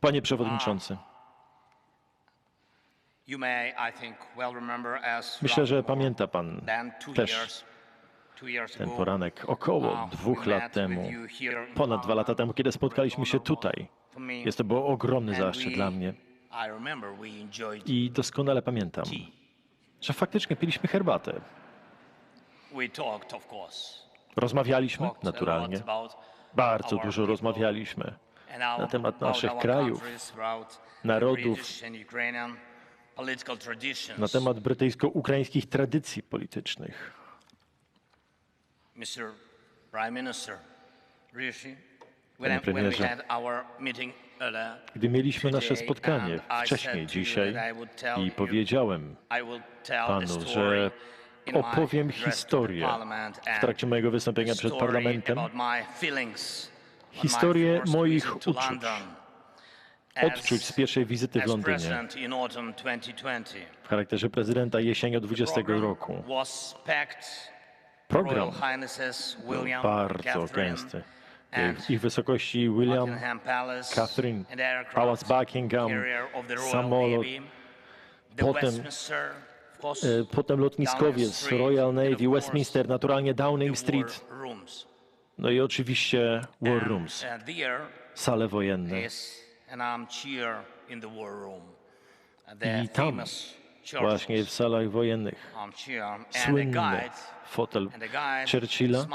Panie Przewodniczący, remember as myślę, że pamięta Pan też ten poranek. Około uh, dwóch lat temu, ponad dwa lata temu, kiedy spotkaliśmy się tutaj. Jest to był ogromny zaszczyt dla mnie. I doskonale pamiętam, że faktycznie piliśmy herbatę. Rozmawialiśmy, naturalnie. Bardzo dużo rozmawialiśmy na temat naszych krajów, narodów, na temat brytyjsko-ukraińskich tradycji politycznych. Panie premierze, Gdy mieliśmy nasze spotkanie wcześniej dzisiaj I powiedziałem panu, że opowiem historię w trakcie mojego wystąpienia przed parlamentem, historię moich uczuć, odczuć z pierwszej wizyty w Londynie president in autumn 2020. w charakterze prezydenta jesienią 20 Program roku. Program William, bardzo gęsty. Ich wysokości William, Catherine, Pałac Buckingham, samolot, potem, e, potem lotniskowiec Royal Navy, Westminster, naturalnie Downing Street. No i oczywiście War Rooms, there sale wojenne. the I tam Właśnie w salach wojennych. Słynny fotel Churchilla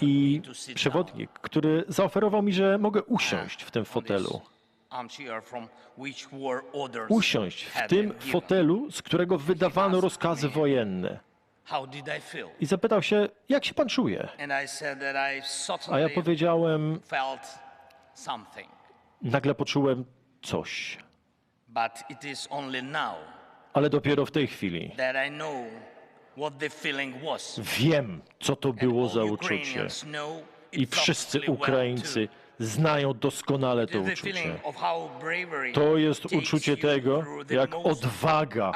i przewodnik, który zaoferował mi, że mogę usiąść w tym fotelu. Usiąść w tym fotelu, z którego wydawano rozkazy wojenne. I zapytał się, jak się pan czuje? A ja powiedziałem, nagle poczułem coś. Ale dopiero w tej chwili wiem, co to było za uczucie. I wszyscy Ukraińcy znają doskonale to uczucie. To jest uczucie tego, jak odwaga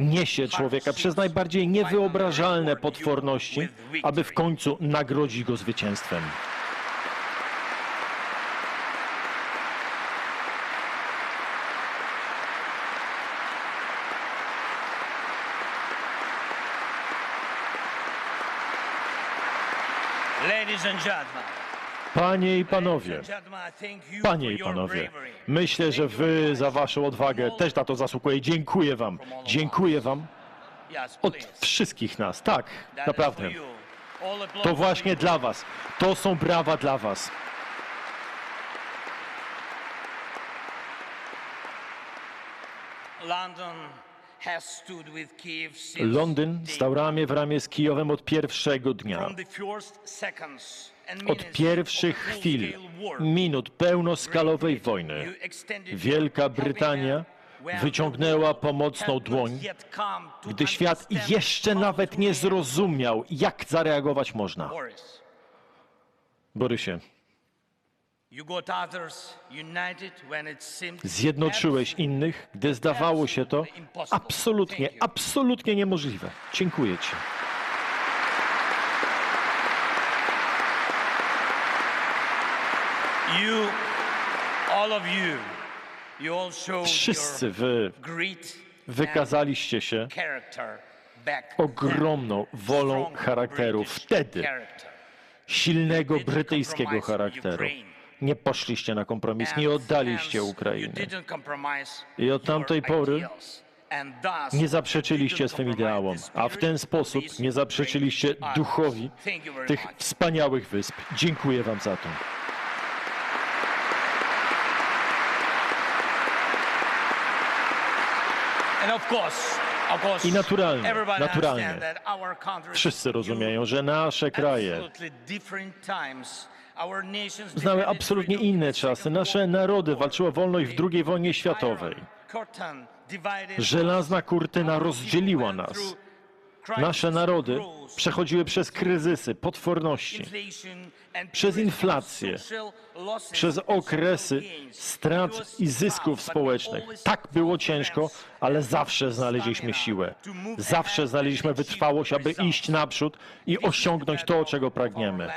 niesie człowieka przez najbardziej niewyobrażalne potworności, aby w końcu nagrodzić go zwycięstwem. Ladies and gentlemen, Panie i panowie, panie i panowie, myślę, że wy za waszą odwagę też na to zasługuje. Dziękuję wam. Dziękuję wam od wszystkich nas. Tak, naprawdę. To właśnie dla was. To są brawa dla was. London Londyn stał ramię w ramię z Kijowem od pierwszego dnia. Od pierwszych chwil, minut pełnoskalowej wojny, Wielka Brytania wyciągnęła world pomocną dłoń, gdy świat jeszcze nawet nie zrozumiał, jak zareagować można. Borysie, zjednoczyłeś innych, gdy zdawało się to absolutnie, absolutnie niemożliwe. Dziękuję Ci. Wszyscy Wy wykazaliście się ogromną wolą charakteru wtedy, silnego brytyjskiego charakteru. Nie poszliście na kompromis, nie oddaliście Ukrainy. I od tamtej pory Nie zaprzeczyliście swym ideałom, a w ten sposób nie zaprzeczyliście duchowi tych wspaniałych wysp. Dziękuję Wam za to. I naturalnie, naturalnie. Wszyscy rozumieją, że nasze kraje znały absolutnie inne czasy. Nasze narody walczyły o wolność w II wojnie światowej. Żelazna kurtyna rozdzieliła nas. Nasze narody przechodziły przez kryzysy, potworności, przez inflację, przez okresy strat i zysków społecznych. Tak było ciężko, ale zawsze znaleźliśmy siłę. Zawsze znaleźliśmy wytrwałość, aby iść naprzód i osiągnąć to, czego pragniemy.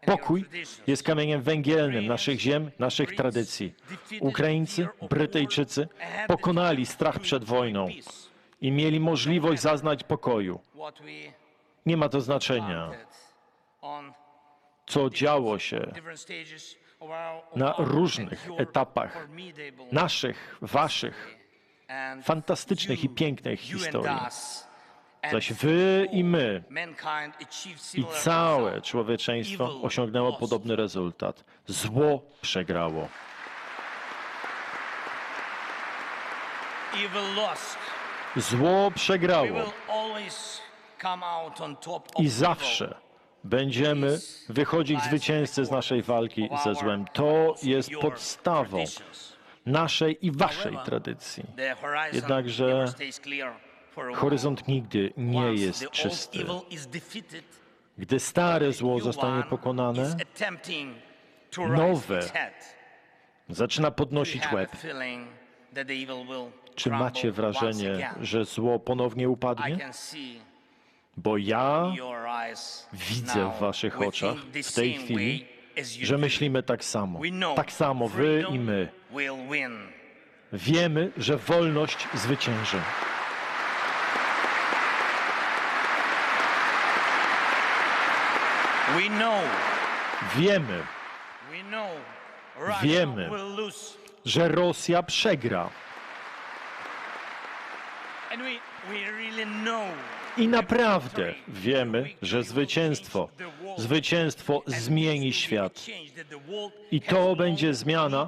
Pokój jest kamieniem węgielnym naszych ziem, naszych tradycji. Ukraińcy, Brytyjczycy pokonali strach przed wojną i mieli możliwość zaznać pokoju. Nie ma to znaczenia, co działo się na różnych etapach naszych, waszych, fantastycznych i pięknych historii. Zaś wy i my i całe człowieczeństwo osiągnęło podobny rezultat. Zło przegrało. Zło przegrało i zawsze będziemy wychodzić zwycięzcy z naszej walki ze złem. To jest podstawą naszej i waszej tradycji. Jednakże Horyzont nigdy nie jest czysty. Gdy stare zło zostanie pokonane, nowe zaczyna podnosić łeb. Czy macie wrażenie, że zło ponownie upadnie? Bo ja widzę w waszych oczach w tej chwili, że myślimy tak samo. Tak samo wy i my. Wiemy, że wolność zwycięży. Wiemy, Wiemy. że Rosja przegra. I naprawdę wiemy, że zwycięstwo, zwycięstwo zmieni świat. I to będzie zmiana,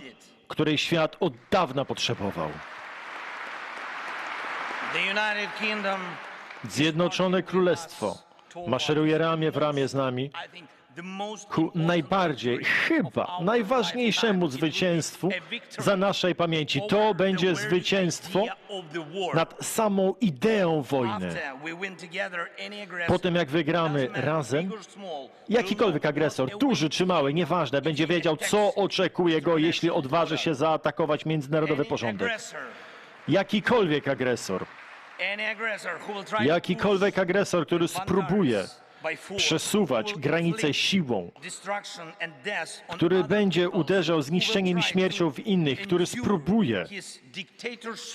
której świat od dawna potrzebował. Zjednoczone Królestwo maszeruje ramię w ramię z nami ku najbardziej, chyba najważniejszemu zwycięstwu za naszej pamięci. To będzie zwycięstwo nad samą ideą wojny. Po tym jak wygramy razem, Jakikolwiek agresor, duży czy mały, nieważne, będzie wiedział, co oczekuje go, jeśli odważy się zaatakować międzynarodowy porządek. Jakikolwiek agresor, jakikolwiek agresor, który spróbuje przesuwać inflict siłą, który będzie uderzał zniszczeniem i śmiercią w innych, który spróbuje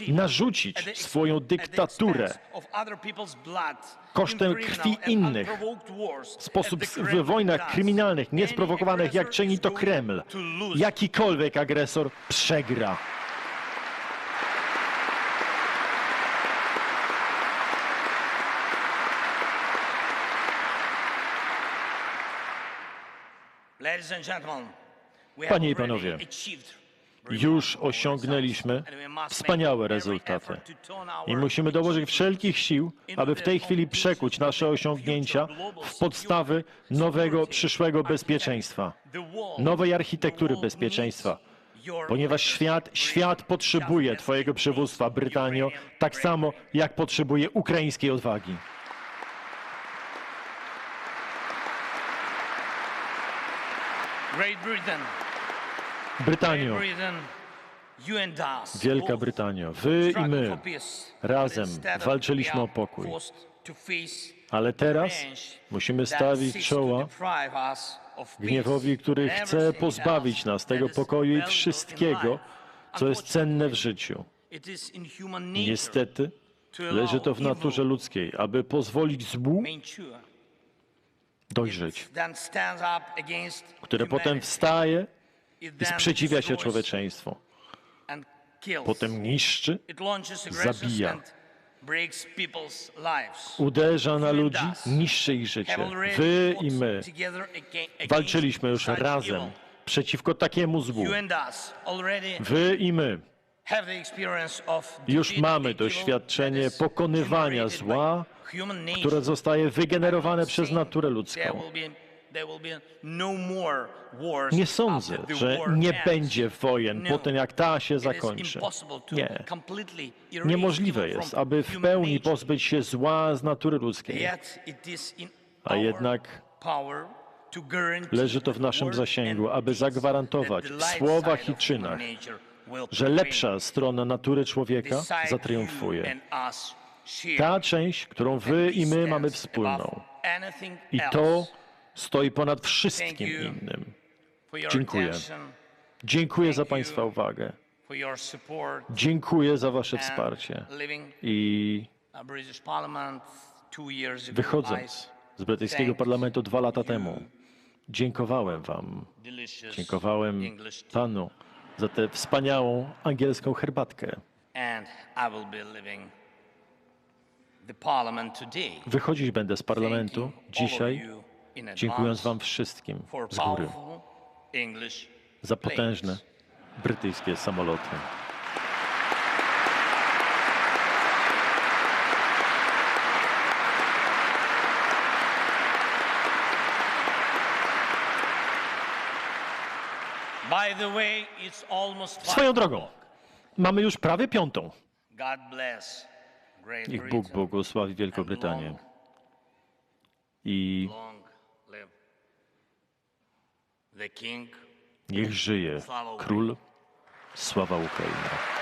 narzucić swoją dyktaturę kosztem krwi innych, w sposób w wojnach kryminalnych, Any niesprowokowanych, jak czyni to Kreml. Jakikolwiek agresor przegra. Ladies and gentlemen, we have Panie i panowie, już osiągnęliśmy wspaniałe rezultaty. i musimy dołożyć wszelkich sił, aby w tej chwili przekuć nasze osiągnięcia w podstawy nowego przyszłego bezpieczeństwa, nowej architektury bezpieczeństwa, ponieważ świat, świat potrzebuje Twojego przywództwa, Brytanio, tak samo jak potrzebuje ukraińskiej odwagi. Great Britain, Brytanio, Wielka both Brytanio, Wy i my razem walczyliśmy o pokój. Ale teraz musimy stawić czoła gniewowi, który chce pozbawić nas tego pokoju i wszystkiego, co jest cenne w życiu. Niestety, leży to w naturze ludzkiej, aby pozwolić złu. Dojrzeć, które potem wstaje i sprzeciwia się człowieczeństwu. Potem niszczy, zabija. uderza na ludzi, niszczy ich życie. Wy i my walczyliśmy już razem przeciwko takiemu złu. Wy i my już mamy doświadczenie pokonywania zła. Które zostaje wygenerowane przez naturę ludzką. no Nie sądzę, że nie będzie wojen No. po tym, jak ta się zakończy. Nie. Niemożliwe jest, aby w pełni pozbyć się zła z natury ludzkiej. A jednak leży to w naszym zasięgu, aby zagwarantować w słowach i czynach, że lepsza strona natury człowieka zatriumfuje. Ta część, którą wy i my mamy wspólną. I to stoi ponad wszystkim innym. Dziękuję. Dziękuję za. Państwa uwagę. Dziękuję za Wasze wsparcie. I wychodząc z brytyjskiego parlamentu dwa lata temu, dziękowałem Wam, dziękowałem. Panu za tę wspaniałą angielską herbatkę. Wychodzić będę z parlamentu dzisiaj, dziękując Wam wszystkim z góry. za potężne brytyjskie samoloty. Swoją drogą, mamy już prawie piątą. Niech Bóg błogosławi Wielką Brytanię. I niech żyje król, sława Ukraina.